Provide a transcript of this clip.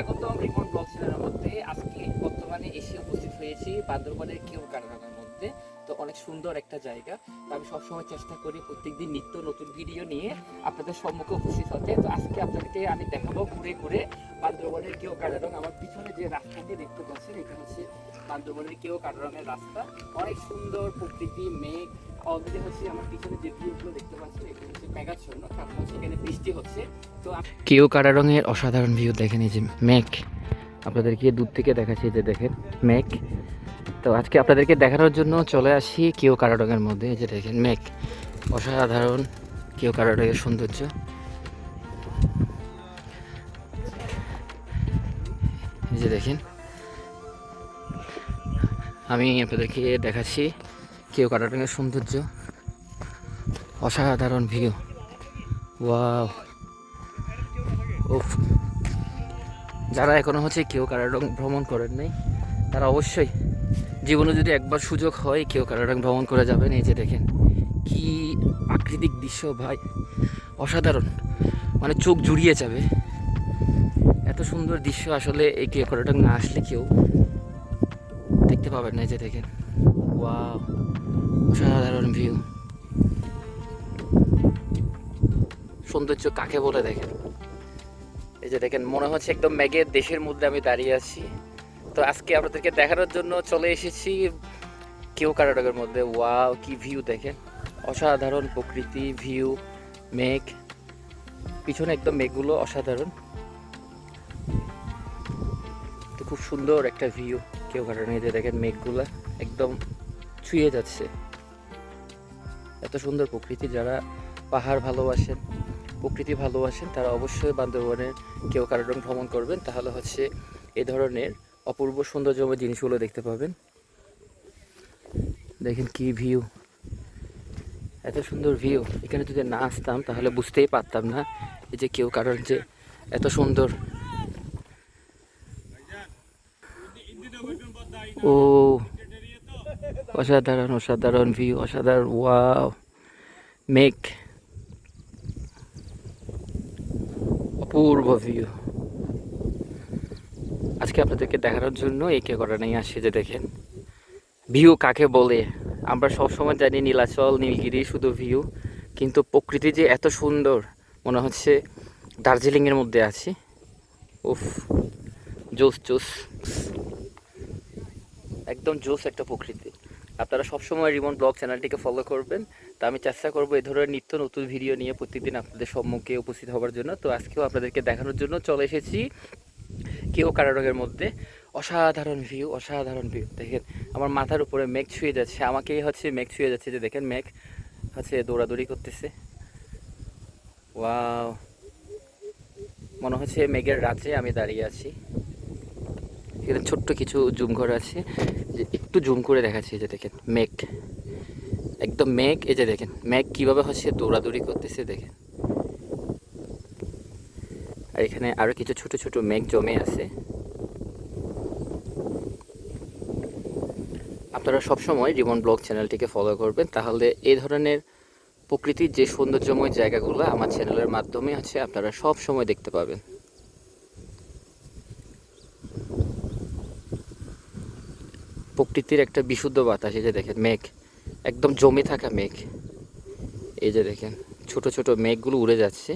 স্বাগতম remote blog চ্যানেলের মধ্যে। আজকে বর্তমানে এসে উপস্থিত হয়েছি বান্দরবানের কেউ কারখানার মধ্যে। তো অনেক সুন্দর একটা জায়গা। তো আমি সবসময় চেষ্টা করি প্রত্যেকদিন নিত্য নতুন ভিডিও নিয়ে আপনাদের সম্মুখে উপস্থিত হতে। তো আজকে আপনাদেরকে আমি দেখাবো ঘুরে ঘুরে বান্দরবানের কেউ কারণ আমার পিছনে যে রাস্তাটি দেখতে পাচ্ছেন এটা হচ্ছে বান্দরবানের কেউ কারণের রাস্তা। অনেক সুন্দর প্রকৃতি, মেঘ। অলরেডি হচ্ছে আমার পিছনে যে ভিউগুলো দেখতে পাচ্ছেন এটা হচ্ছে মেঘাচ্ছন্ন। কারণ এখানে বৃষ্টি হচ্ছে। তো কেউ কাটা রঙের অসাধারণ ভিউ দেখেন এই যে মেঘ। আপনাদেরকে দূর থেকে দেখাচ্ছি যে দেখেন, মেঘ। তো আজকে আপনাদেরকে দেখানোর জন্য চলে আসি কেউ কাটা মধ্যে যে দেখেন, মেঘ। অসাধারণ কেউ কাটা সৌন্দর্য যে দেখেন, আমি আপনাদেরকে দেখাচ্ছি কেউ কাটা সৌন্দর্য। অসাধারণ ভিউ। ওয়াও। উফ। যারা এখনও হচ্ছে কেউ কারাডং ভ্রমণ করেন নাই, তারা অবশ্যই জীবনে যদি একবার সুযোগ হয়, কেউ কারাডং ভ্রমণ করে যাবেন। এই যে দেখেন, কি প্রাকৃতিক দৃশ্য ভাই। অসাধারণ। মানে চোখ জুড়িয়ে যাবে। এত সুন্দর দৃশ্য আসলে এই কেউ কারাডং না আসলে কেউ দেখতে পাবেন না। যে দেখেন, ওয়াও, অসাধারণ ভিউ। সৌন্দর্য কাকে বলে দেখেন? এই যে দেখেন, মনে হচ্ছে একদম ম্যাগের দেশের মধ্যে আমি দাঁড়িয়ে আছি। তো আজকে আপনাদেরকে দেখানোর জন্য চলে এসেছি কেউ কারাটকের মধ্যে। ওয়াও, কি ভিউ দেখেন। অসাধারণ প্রকৃতি ভিউ মেঘ। পিছনে একদম মেঘগুলো অসাধারণ। তো খুব সুন্দর একটা ভিউ কেউ যে দেখেন মেঘগুলো একদম ছুঁয়ে যাচ্ছে। এত সুন্দর প্রকৃতি, যারা পাহাড় ভালোবাসেন, প্রকৃতি ভালোবাসেন, তারা অবশ্যই বান্দরবনের কেউ কারণ ভ্রমণ করবেন। তাহলে হচ্ছে এ ধরনের অপূর্ব সৌন্দর্যময় জিনিসগুলো দেখতে পাবেন। দেখেন কি ভিউ এত সুন্দর ভিউ এখানে যদি না আসতাম তাহলে বুঝতেই পারতাম না এই যে কেউ কারণ যে এত সুন্দর। ও, অসাধারণ অসাধারণ ভিউ অসাধারণ ওয়াও মেঘ অপূর্ব ভিউ আজকে আপনাদেরকে দেখানোর জন্য একে করা নেই আসছে যে দেখেন, ভিউ কাকে বলে? আমরা সবসময় জানি নীলাচল, নীলগিরি শুধু ভিউ, কিন্তু প্রকৃতি যে এত সুন্দর, মনে হচ্ছে দার্জিলিংয়ের মধ্যে আছি। উফ, জোস জোস। একদম জোস একটা প্রকৃতি। আপনারা সবসময় রিমন ব্লগ চ্যানেলটিকে ফলো করবেন। তা আমি চেষ্টা করব এই ধরনের নিত্য নতুন ভিডিও নিয়ে প্রতিদিন আপনাদের সম্মুখে উপস্থিত হওয়ার জন্য। তো আজকেও আপনাদেরকে দেখানোর জন্য চলে এসেছি কেউ কারারগের মধ্যে। অসাধারণ ভিউ অসাধারণ ভিউ। দেখেন, আমার মাথার উপরে মেঘ ছুঁয়ে যাচ্ছে। আমাকেই হচ্ছে মেঘ ছুঁয়ে যাচ্ছে যে দেখেন, মেঘ হচ্ছে দৌড়াদৌড়ি করতেছে। ওয়াও! মনে হচ্ছে মেঘের রাজ্যে আমি দাঁড়িয়ে আছি। এখানে ছোট্ট কিছু জুম ঘর আছে, যে একটু জুম করে দেখাচ্ছি যে দেখেন, মেঘ। একদম মেঘ, এই যে দেখেন, মেঘ কীভাবে হচ্ছে দৌড়াদৌড়ি করতেছে দেখেন। আর এখানে আরও কিছু ছোট ছোট মেঘ জমে আছে। আপনারা সবসময় রিমন ব্লগ চ্যানেলটিকে ফলো করবেন। তাহলে এই ধরনের প্রকৃতির যে সৌন্দর্যময় জায়গাগুলো আমার চ্যানেলের মাধ্যমে হচ্ছে আপনারা সব সময় দেখতে পাবেন। প্রকৃতির একটা বিশুদ্ধ বাতাস, এই যে দেখেন মেঘ, একদম জমে থাকা মেঘ। এই যে দেখেন, ছোট ছোট মেঘগুলো উড়ে যাচ্ছে।